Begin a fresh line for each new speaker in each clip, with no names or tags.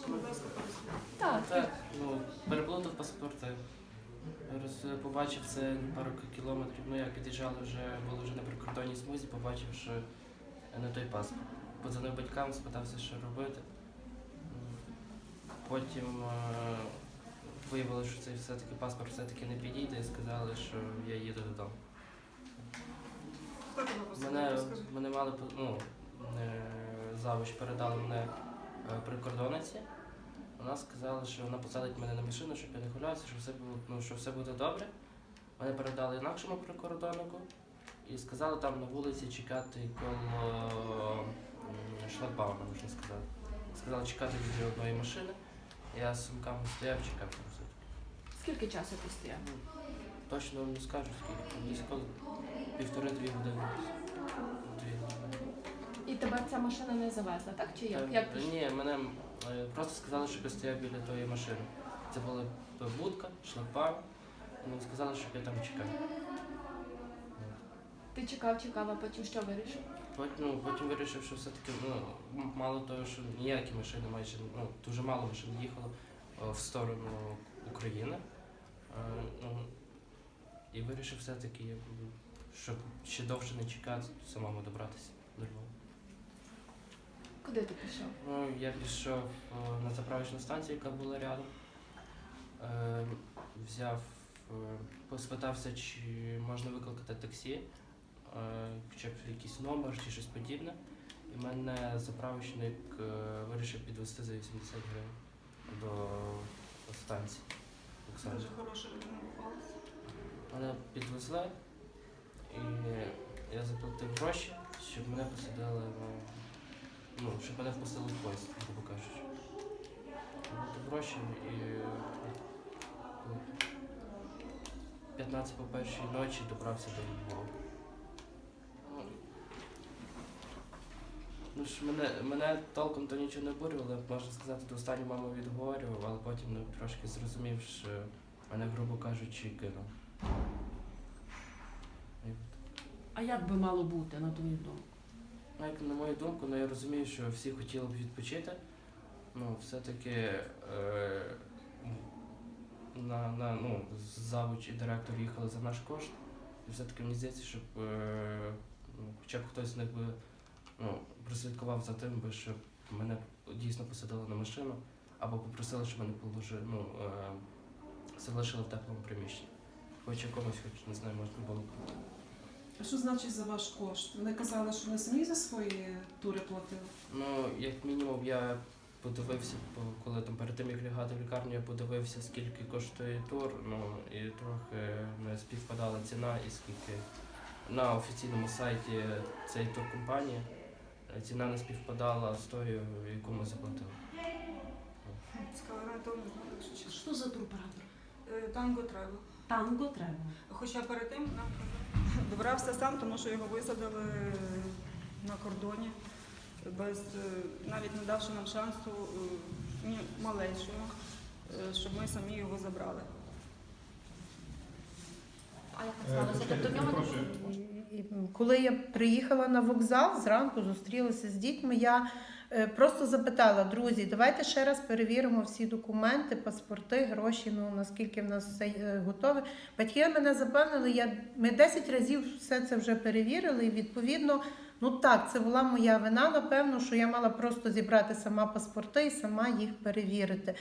Можна, будь ласка, пояснити?
Так,
Так, ну, переплутав паспорти. Роз, побачив це пару кілометрів. Ну, як під'їжджали вже, були вже на прикордонній смузі, побачив, що не той паспорт. Подзвонив батькам, спитався, що робити. М, Потім е, виявилося, що цей все-таки паспорт все-таки не підійде і сказали, що я їду додому.
Хто тебе посадив?
Мене,
Розкажи.
мене мали по- ну, е, завуч передали мене прикордонниці. Вона сказала, що вона посадить мене на машину, щоб я не хвилювався, що все було, ну, що все буде добре. Мене передали інакшому прикордоннику і сказали там на вулиці чекати коло шлагбаума, можна сказати. Сказали чекати біля одної машини. Я з сумками стояв, чекав просто.
скільки часу ти стояв?
Точно не скажу скільки. Десь півтори-дві години.
І тебе ця машина не завезла, так? Чи як?
Та,
як пішло?
Ні, мене е, просто сказали, щоб я стояв біля тої машини. Це була будка, шлагбаум. Ну, сказали, щоб я там чекав.
Ти чекав, чекав, а потім що вирішив?
Потім, ну, потім вирішив, що все-таки ну, м- мало того, що ніякі машини майже ну, дуже мало машин їхало е, в сторону України. Е, ну, і вирішив все-таки, щоб ще довше не чекати, самому добратися до Львова.
Куди ти пішов?
Ну, я пішов е, на заправочну станцію, яка була рядом. Е, взяв, е, поспитався, чи можна викликати таксі, е, чи б якийсь номер, чи щось подібне. І мене заправочник е, вирішив підвести за 80 гривень до станції. Олександра.
Дуже хороша людина попалася.
Мене підвезли, і я заплатив гроші, щоб мене посадили на. Ну, щоб мене впустили в поїзд, грубо кажучи. Заплатив гроші і. ну, 15 по першій ночі добрався до Львова. Ну ж мене, мене толком то нічого не бурювало, можна сказати, до останньої маму відговорював, але потім ну, трошки зрозумів, що мене, грубо кажучи, кинув.
А як би мало бути, на твою думку?
Як на мою думку, ну я розумію, що всі хотіли б відпочити. Ну, все-таки е, на, на, ну, завуч і директор їхали за наш кошт. І все-таки мені здається, щоб е, ну, хоча б хтось з них би ну, прослідкував за тим, би, щоб мене дійсно посадили на машину, або попросили, щоб мене положили, ну, е, залишили в теплому приміщенні. Хоч якомусь, хоч не знаю, можна було.
А що значить за ваш кошт? Вони казали, що вони самі за свої тури платили.
Ну, як мінімум, я подивився, по- коли там перед тим як лягати в лікарню, я подивився, скільки коштує тур, ну і трохи не співпадала ціна, і скільки на офіційному сайті цієї туркомпанії е, ціна не співпадала з тою, яку ми заплатили.
Цікаво, я того якщо чесно.
Що за туроператор?
Е, Танго треба.
Танго треба.
Хоча перед тим нам добрався сам, тому що його висадили на кордоні, без, е, навіть не давши нам шансу е, ні малейшого, е, щоб ми самі його забрали.
А як сталося? Тобто в нього
Коли я приїхала на вокзал, зранку зустрілася з дітьми, я просто запитала, друзі, давайте ще раз перевіримо всі документи, паспорти, гроші, ну наскільки в нас все е, готове. Батьки мене запевнили, я, ми 10 разів все це вже перевірили, і відповідно, ну так, це була моя вина, напевно, що я мала просто зібрати сама паспорти і сама їх перевірити.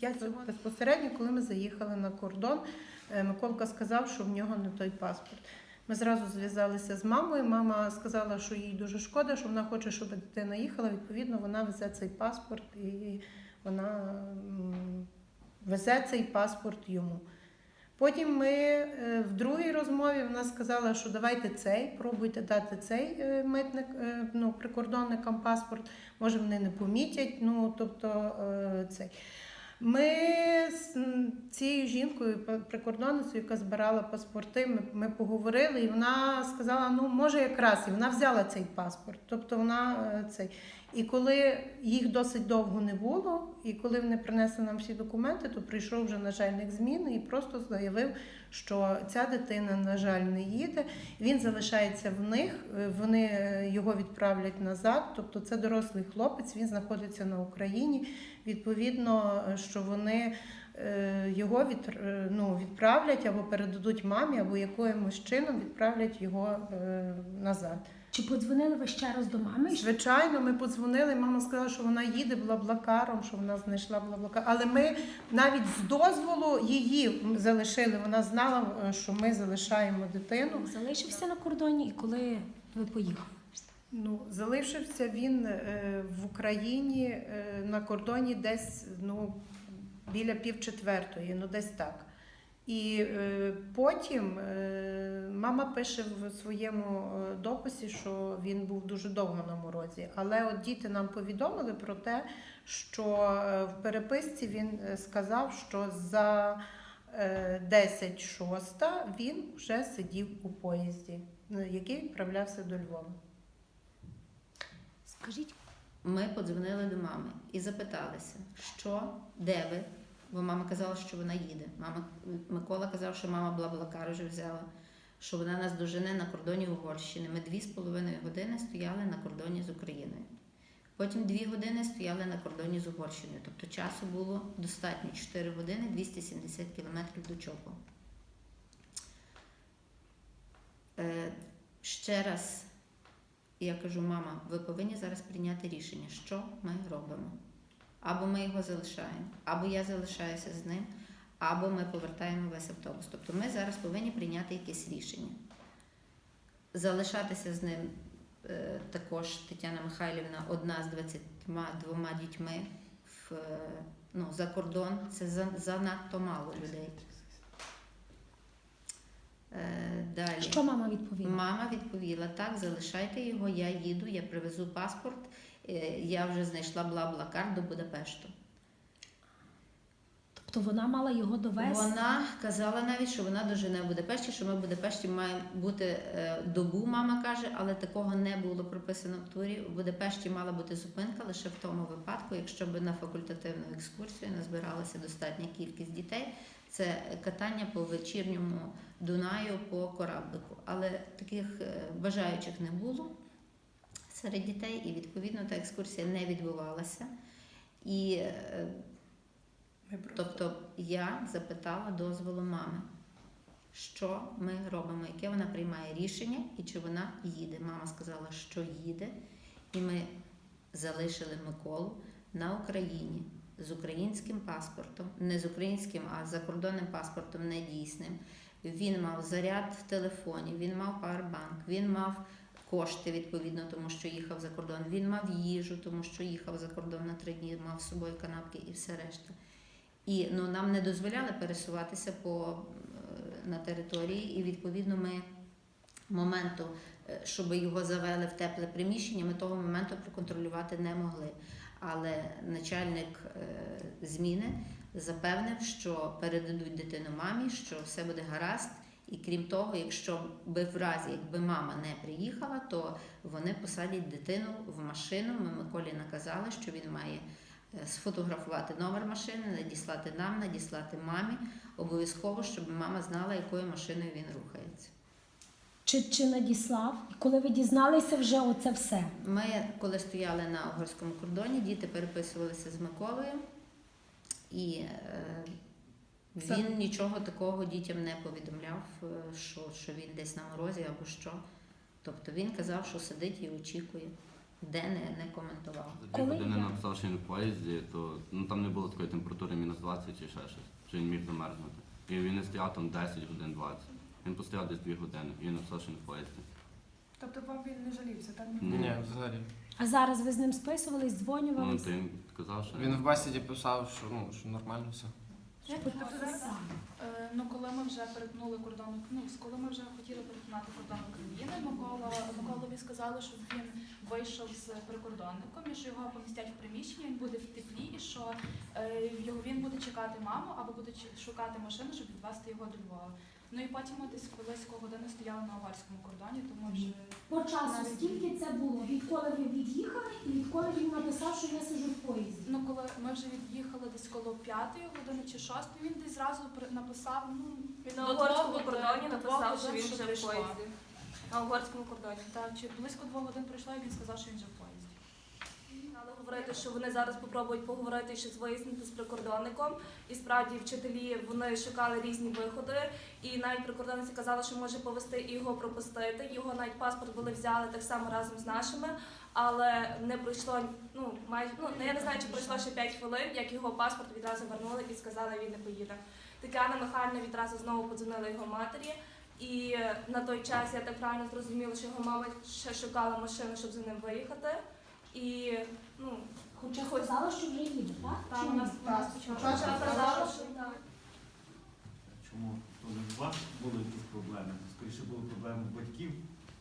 Я безпосередньо, коли ми заїхали на кордон, е, Миколка сказав, що в нього не той паспорт. Ми зразу зв'язалися з мамою. Мама сказала, що їй дуже шкода, що вона хоче, щоб дитина їхала. Відповідно, вона везе цей паспорт і вона везе цей паспорт йому. Потім ми е, в другій розмові вона сказала, що давайте цей, пробуйте дати цей е, митник, е, ну, прикордонникам паспорт, може вони не помітять. Ну, тобто цей. Ми з цією жінкою, прикордонницею, яка збирала паспорти, ми, ми поговорили, і вона сказала: ну, може, якраз, і вона взяла цей паспорт. Тобто вона е, цей. І коли їх досить довго не було, і коли вони принесли нам всі документи, то прийшов вже начальник зміни і просто заявив, що ця дитина, на жаль, не їде. Він залишається в них, е, вони е, його відправлять назад. Тобто це дорослий хлопець, він знаходиться на Україні. Відповідно, е, що вони його від, ну, відправлять або передадуть мамі, або якимось чином відправлять його назад.
Чи подзвонили ви ще раз до мами?
Звичайно, ми подзвонили. Мама сказала, що вона їде блаблакаром, що вона знайшла блаблакар. Але ми навіть з дозволу її залишили. Вона знала, е, що ми залишаємо дитину.
Залишився на кордоні і коли ви поїхали?
Ну, залишився він е, в Україні е, на кордоні десь ну, біля півчетвертої, ну десь так. І е, потім е, мама пише в своєму е, дописі, що він був дуже довго на морозі. Але от діти нам повідомили про те, що в переписці він сказав, що за е, 10 шоста він вже сидів у поїзді, який відправлявся до Львова.
Скажіть,
Ми подзвонили до мами і запиталися, що, де ви? Бо мама казала, що вона їде. Мама Микола казав, що мама Блаблакар вже взяла, що вона нас дожене на кордоні Угорщини. Ми дві з половиною години стояли на кордоні з Україною. Потім дві години стояли на кордоні з Угорщиною. Тобто часу було достатньо 4 години 270 кілометрів до Чопу. Е, ще раз я кажу, мама, ви повинні зараз прийняти рішення, що ми робимо. Або ми його залишаємо, або я залишаюся з ним, або ми повертаємо весь автобус. Тобто ми зараз повинні прийняти якесь рішення. Залишатися з ним е, також Тетяна Михайлівна одна з 22 дітьми в, е, ну, за кордон. Це занадто мало людей. Е, далі.
що мама відповіла?
Мама відповіла: так, залишайте його, я їду, я привезу паспорт, я вже знайшла бла-бла-кар до Будапешту.
Тобто вона мала його довести?
Вона казала навіть, що вона дожене в Будапешті, що ми в Будапешті маємо бути е, добу, мама каже, але такого не було прописано в турі. В Будапешті мала бути зупинка лише в тому випадку, якщо б на факультативну екскурсію назбиралася достатня кількість дітей. Це катання по вечірньому Дунаю по кораблику. Але таких е, бажаючих не було серед дітей, і відповідно та екскурсія не відбувалася. І е, Тобто я запитала дозволу мами, що ми робимо, яке вона приймає рішення і чи вона їде. Мама сказала, що їде, і ми залишили Миколу на Україні з українським паспортом, не з українським, а з закордонним паспортом недійсним. Він мав заряд в телефоні, він мав павербанк, він мав кошти відповідно, тому що їхав за кордон. Він мав їжу, тому що їхав за кордон на три дні, мав з собою канапки і все решта. І ну, нам не дозволяли пересуватися по, е, на території, і відповідно ми моменту, е, щоб його завели в тепле приміщення, ми того моменту проконтролювати не могли. Але начальник е, зміни запевнив, що передадуть дитину мамі, що все буде гаразд. І крім того, якщо би в разі, якби мама не приїхала, то вони посадять дитину в машину. Ми Миколі наказали, що він має е, сфотографувати номер машини, надіслати нам, надіслати мамі. Обов'язково, щоб мама знала, якою машиною він рухається.
Чи, чи надіслав? І коли ви дізналися вже оце все?
Ми, коли стояли на угорському кордоні, діти переписувалися з Миколою, і е,
Це-
він нічого такого дітям не повідомляв, е, що, що він десь на морозі або що. Тобто він казав, що сидить і очікує, де не, не коментував.
За дві
Коли
години
я-
написав, що він в поїзді, то ну, там не було такої температури мінус 20 чи ще щось, що він міг замерзнути. І він не стояв там 10 годин 20. Він постояв десь 2 години і він написав, що він в поїзді.
Тобто вам він не жалівся, так?
Ні, взагалі.
А зараз ви з ним списувались,
Ну,
дзвонювались?
то він сказав, що
Він в бесіді писав, що ну що нормально все.
Е, Ну, коли ми вже перетнули кордон, ну, коли ми вже хотіли перетинати кордон України, Микола, Миколові сказали, щоб він вийшов з прикордонником і що його помістять в приміщення, він буде в теплі, і що е, його він буде чекати маму або буде шукати машину, щоб відвести його до Львова. Ну і потім ми десь близько години стояли на аварському кордоні, тому вже
По часу скільки це було? Відколи ви від'їхали і відколи він написав, що я сиджу в поїзді?
ну коли ми вже від'їхали десь коло п'ятої години чи шостої, він десь зразу при- написав. Ну
Він на
до
угорському
двох
кордоні написав, що
годин,
він вже в
прийшло.
поїзді. На угорському кордоні.
Так, чи близько двох годин пройшло, і він сказав, що він вже в
говорити, що вони зараз попробують поговорити щось вияснити з прикордонником. І справді вчителі вони шукали різні виходи. І навіть прикордонниця казала, що може повести і його пропустити. Його навіть паспорт були взяли так само разом з нашими, але не пройшло ну майже ну я не знаю, чи пройшло ще 5 хвилин, як його паспорт відразу вернули і сказали, він не поїде. Тетяна Михайлівна відразу знову подзвонила його матері. І на той час я так правильно зрозуміла, що його мама ще шукала машину, щоб за ним виїхати. І ну
Хоча сказала, що вже їде, так?
там у нас
спочатку
сказала, що так.
Чому? То не у вас були якісь проблеми? Скоріше були проблеми батьків,